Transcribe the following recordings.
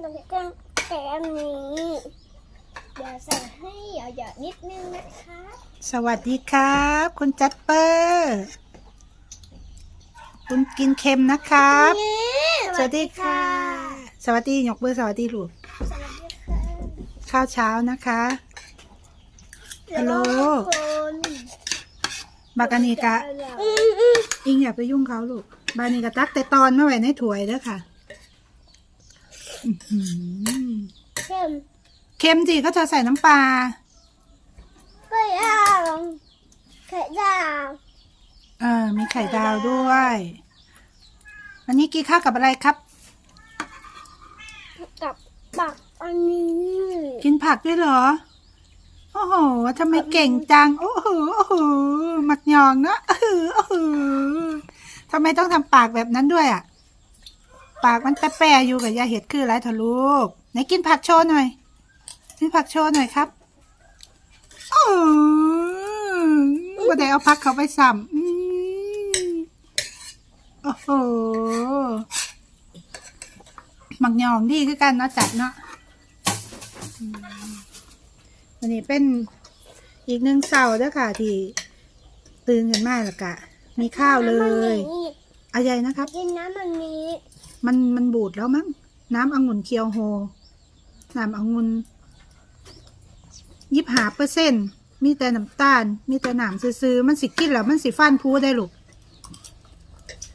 เราจะแกมนี้เดี๋ยวใส่ให้หยอดๆนิดนึงนะคะสวัสดีครับ คุณจัดเปอร์ คุณกินเค็มนะครับ นี่สวัสดีค่ะ สวัสดียกมือสวัสดีลูกสวัสดีค่ะข้าวเช้านะคะ ฮัลโหล คนบากานีกะ อืมอืมอิงอย่าไปยุ่งเขาลูก บานีกะตักแต่ตอนมาไว้ในถ้วยเด้อค่ะอื้อหือ เข้มเค็มจีก็จะใส่น้ำปลาไข่ดาวไข่ดาวเออ มีไข่ดาวด้วยวันนี้กินข้าวกับอะไรครับ กับปักอันนี้กินผักด้วยเหรอ โอ้โหทำไมเก่งจัง โอ้โห โอ้โหหมักยองเนอะโอ้โห โอ้โหทำไมต้องทำปากแบบนั้นด้วยอะ ปากมันแปะๆอยู่กับยาเห็ดคืออะไรเถอะลูกไหนกินผักโชว์หน่อยกินผักโชว์หน่อยครับโอ้บ่ได้เอาผักเขาไปสัมอืมโอ้โหหมักยองดีคือกันเนาะจัดเนาะวันนี้เป็นอีกหนึ่งเสาร์เด้อค่ะ ที่ตื่นกันมาแล้วกะ มีข้าวเลยน้ำมันนี้อะไรนะครับ กินน้ำมันนี้ มันมันบูดแล้วมั้งน้ำองุ่นเคียวโฮน้ำองุ่นยิบหาเปอร์เซ็นต์มีแต่น้ำตาล มีแต่หนามซื้อๆมันสิกินแล้ว มันสิฟันพูได้ลูก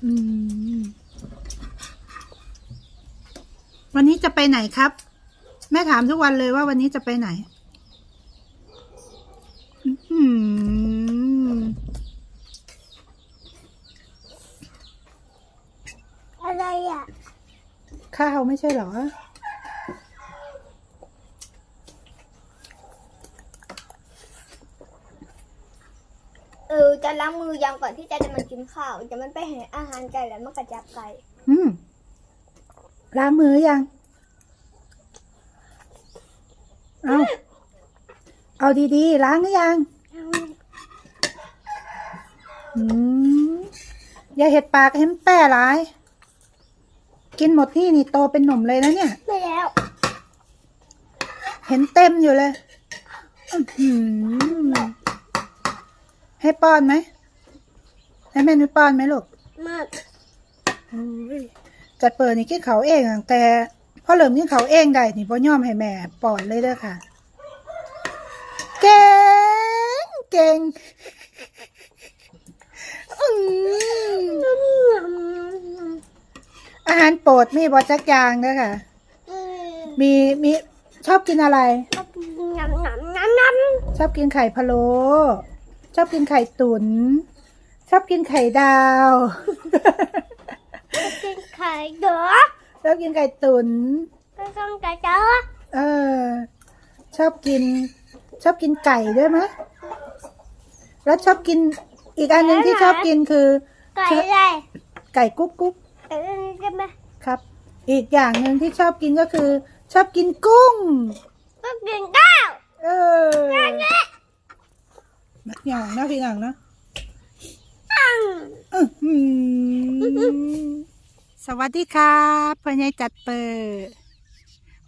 อืมวันนี้จะไปไหนครับ แม่ถามทุกวันเลยว่าวันนี้จะไปไหน อืม อะไรอะ ข้าวไม่ใช่เหรอ เออจะล้างมือยังก่อนที่จะจะมากินข้าวจะมันไปให้อาหารไก่แล้วมันกระจับไก่อืมล้างมือยัง เอาเอาดีๆ ล้างหรือยัง อืมอย่าเห็ดปากให้มันแป้หลาย กินหมดที่นี่โตเป็นหนุ่มเลยนะเนี่ย ไม่แล้ว เห็นเต็มอยู่เลยอื้อหือให้ป้อนไหม ให้แม่นุ้ยป้อนไหมลูกมากจัดเปิดนี่กินเขาวเองอะแต่พอเริ่มกินเขาวเองได้นี่พ่ย่อมให้แม่ป้อนเลยเด้อค่ะ เก่งเก่งอืม อาหารโปรดมีบอจักอยางเด้อค่ะ มีมีชอบกินอะไร น้ำน้ำน้ำน้ำชอบกินไข่พะโล้ชอบกินไข่ตุน๋นชอบกินไข่ดาวกินไข่เด้อชอบกินไข่ตุน๋นก็ต้องไก่เด้อเออ ชอบกิน ชอบกินไก่ด้วยไหมแล้วชอบกินอีกอันหนึ่งที่ชอบกินคือ ไก่อะไรไก่กุ๊กกุ๊ก ไก่อะไรใช่ไหมครับ อีกอย่างหนึ่งที่ชอบกินก็คือ ชอบกินกุ้ง ก็กินข้าวเออมักหยองนะพี่หยองนะอืมอื้อหือสวัสดีครับพ่อใหญ่จัดเปิด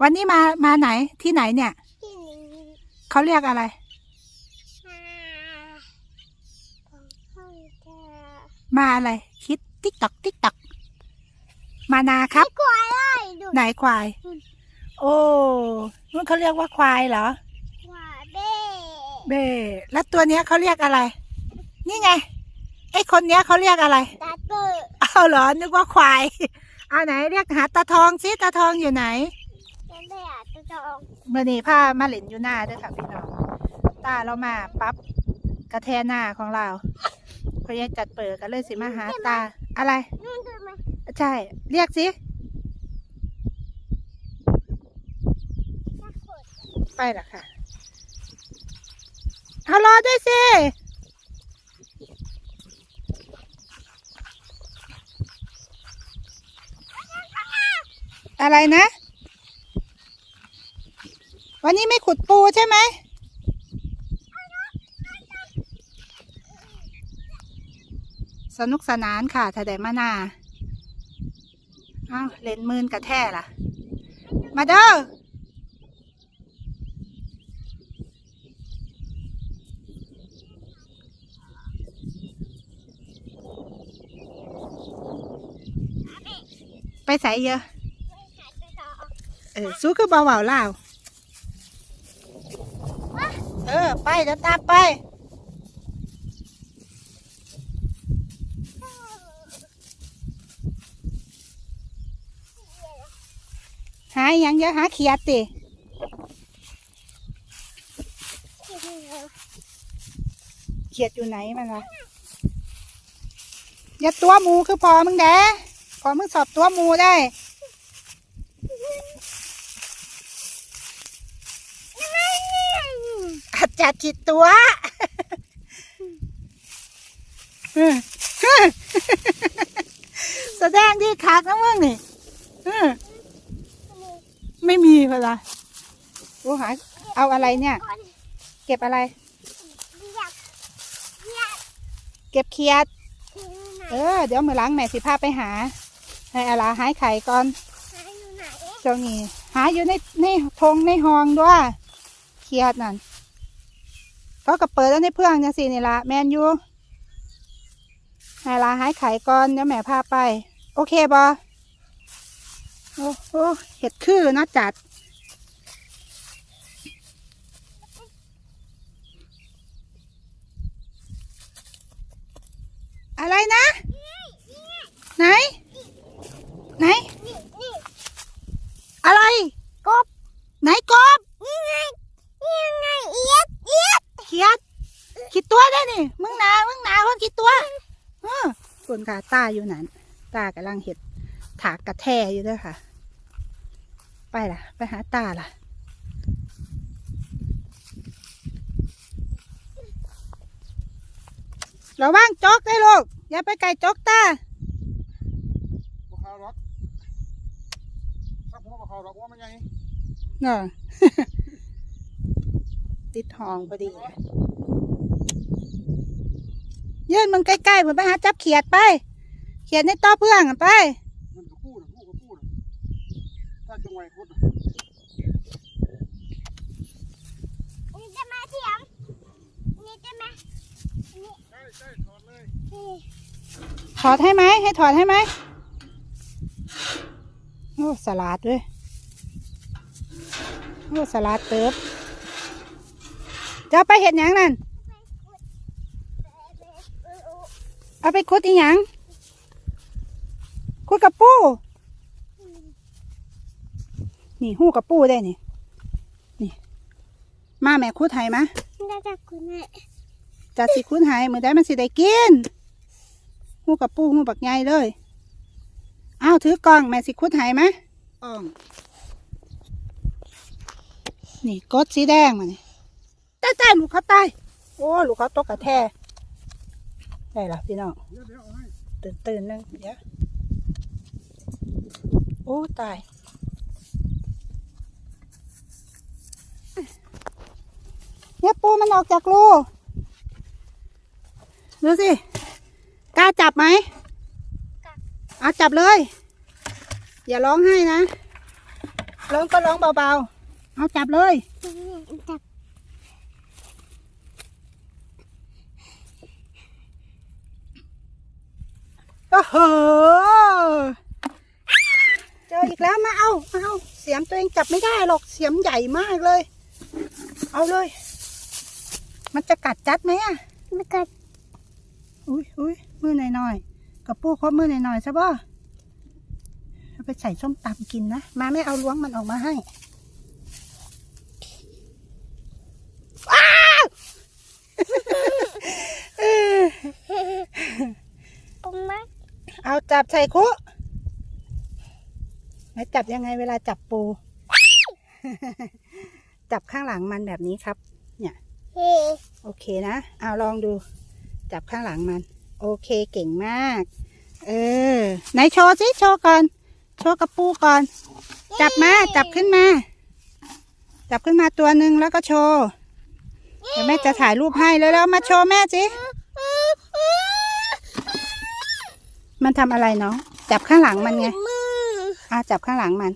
วันนี้มามาไหนที่ไหนเนี่ย ที่นี่เขาเรียกอะไรอ่าของข้าวจ้ามาอะไร คิดติ๊กตอกติ๊กตอก มานาครับกล้วยอะไรดูไหนควาย โอ้นั่นเขาเรียกว่าควายเหรอว่าเบ้เบ้แล้วตัวเนี้ยเขาเรียกอะไร นี่ไงไอ้คนเนี้ยเขาเรียกอะไรตาเตอร์เอาเหรอนึกว่าควายเอาไหนเรียกหาตาทองสิตาทองอยู่ไหนจะได้อาจจะจองเมื่อนี้พามาเล่นอยู่หน้าเด้วยค่ะพี่น้องตาเรามาปั๊บกระแทหน้าของเราพยายจัดเปิดกันเลยสิมาหาตาอะไรนู่นดูไหม ใช่ เรียกสิ ไปละค่ะ เอารอด้วยสิ อะไรนะ วันนี้ไม่ขุดปูใช่ไหมสนุกสนานค่ะถ้าได้มานา เลนมืนกระแท่ล่ะ มาเด้อไปใส่เยอะ เออสู้คือเบาเบาๆล่าว เออ ไปเดี๋ยวตามไป หาอหยังเยอะหาเขียดติเขียดอยู่ไหนมันวะอย่าตัวหมูคือพอมึงแดพอมึงสอบตัวหมูได้อาจจะจิตตัวแสดงที่ขากนะมึงนี่ ไม่มีเวลาโอ้หาเอาอะไรเนี่ย เก็บอะไร เก็บเขียด เออ เดี๋ยวมือหล้างแม่สิพาไปหา ให้อาลาหายไข่ก่อนเจ้านี่หาอยู่ในในทงในห้องด้วยเขียดนั่นเขาก็เปิดแล้วในเพื่องจังสินี่ละแมนอยูให้อาลาหายไข่ก่อนเดี๋ยวแม่พาไป โอเคบอ โอ้โหเห็ดคือเนาะจัด อะไรนะ ไหน ไหน อะไร กบ ไหนกบนี่ไงนี่ไงเอียดเอียดเขียดขีดตัวได้นี่ มึงหนา มึงหนาคนขีดตัวเออส่วนขาตาอยู่นั่น ตากำลังเห็ด ถากกระแทอยู่ด้วยค่ะ ไปล่ะ ไปหาตาล่ะ ระวังจกได้ลูก อย่าไปไก่จกตาบเขาหรอกถ้าผมว่าเขาหรอกว่ามันยังเนาะติดห้องพอดียื่นมึงใกล้ๆผมไปหาจับเขียดไป เขียดในต้อเพื่องอะไป มันก็พูดพูดก็พูดถ้าจังหวะพูดนี่จะมาเถียงนี่จะมาใช่ใช่ถอดเลยถอดให้ไหมให้ถอดให้ไหมโอ้สลัดด้ยโอ้สลัดเติบจะไปเห็ดหยังนั่นเอาไปคุดอีหยังคุดกับปู นี่หู้กับปูได้นี่นี่ มาแม่คุดไห้มะน่าจะคุณแม่จัดสิคุดไห้มือได้มันสิได้กินหู้กับปูหู้บักใหญ่เลยเอาถือกล่องแม่สิคุดไห้มะกล่องนี่กดสีแดงมานี่ตายตายลูกเขาตายโอ้ลูกเขาตกกระแทกได้ละพี่น้องเดี๋ยวเดี๋ยวเอาให้ตื่นตื่นนึงเดี๋ยวโอ้ตาย เนี่ยปูมันออกจากรูดูสิ กล้าจับไหมเอาจับเลย อย่าร้องไห้นะ ร้องก็ร้องเบาๆ เอาจับเลย จับโอ้โห เจออีกแล้วมาเอามาเอา เสียมตัวเองจับไม่ได้หรอก เสียมใหญ่มากเลย เอาเลย มันจะกัดจัดไหมอะมันกัด อุ้ยอุ้ยมือหน่อยหน่อยๆกับปูครบมือหน่อยหน่อยๆใช่ป่ะเอาไปใส่ส้มตำกินนะ มาไม่เอาล้วงมันออกมาให้ว้าวเออปุ้มมากเอาจับใส่คุแล้วจับยังไงเวลาจับปู จับข้างหลังมันแบบนี้ครับเฮ้ โอเคนะเอาลองดู จับข้างหลังมัน โอเคเก่งมาก เออไหนโชว์สิโชว์ก่อน โชว์กับปูก่อน จับมาจับขึ้นมา จับขึ้นมาตัวหนึ่งแล้วก็โชว์เดี๋ยวแม่จะถ่ายรูปให้แล้วแล้วมาโชว์แม่สิมันทำอะไรเนาะจับข้างหลังมันไงมืออะจับข้างหลังมัน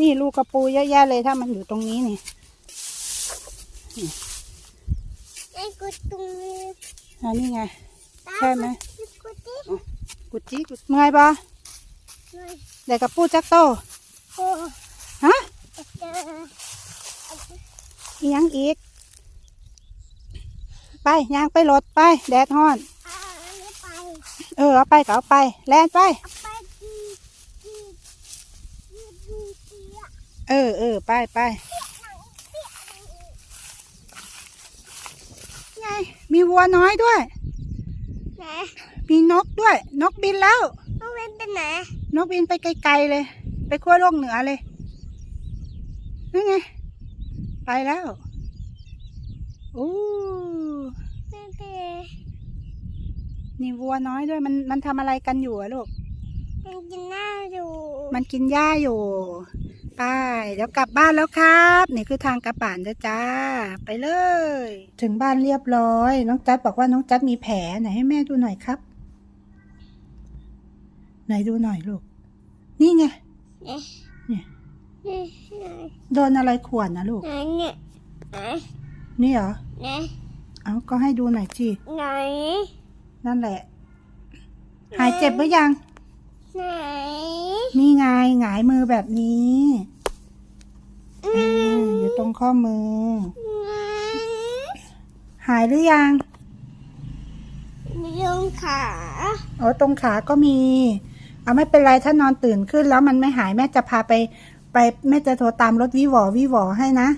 นี่ลูกกระปูเยอะแยะเลยถ้ามันอยู่ตรงนี้นี่ ไอ้กุดตรงนี้อันนี้ไง ใช่ไหมกุดดิกุจิกุเมื่อยปะหน่อยเด็กกระปูจักโตโอ้ฮะเจออีหยังอีก ไปย่างไปรถไป แดดฮ้อนอ่าอันนี้ไปเออเอาไปก็เอาไป แล่นไป เอาไปดีดีดีดีดีอะเออเออไปไปไง มีวัวน้อยด้วย ไหนมีนกด้วย นกบินแล้ว ต้องเล่นเป็นไหนนกบินไปไกลๆเลย ไปขั้วโลกเหนือเลยนั่นไง ไปแล้วโอ้เล่นเป็นนี่วัวน้อยด้วย มันมันทำอะไรกันอยู่อะลูก มันกินหน้าอยู่ มันกินหญ้าอยู่ ไปเดี๋ยวกลับบ้านแล้วครับ นี่คือทางกระป่านจ้ะจ้า ไปเลย ถึงบ้านเรียบร้อย น้องจัดบอกว่าน้องจัดมีแผลไหนให้แม่ดูหน่อยครับ ไหนดูหน่อยลูก นี่ไงเอ๊ะเนี่ยนี่ไหนโดนอะไรข่วนนะลูกไหนเนี่ยไหนนี่เหรอไหนเอาก็ให้ดูหน่อยจีไหนนั่นแหละ หายเจ็บหรือยัง ไหนนี่ไงหงายมือแบบนี้เอออยู่ตรงข้อมือ ไหนหายหรือยังลงขาอ๋อตรงขาก็มี เอาไม่เป็นไรถ้านอนตื่นขึ้นแล้วมันไม่หายแม่จะพาไป ไปแม่จะโทรตามรถวิวอวิวอให้นะ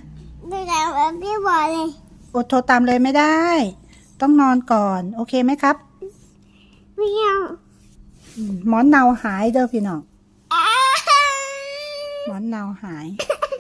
ดูแล้วแบบพี่บอลเลยอดโทรตามเลยไม่ได้ ต้องนอนก่อน โอเคไหมครับ ไม่เอาอืม หมอนเนาหายเด้อพี่น้องอ้าหมอนเนาหายว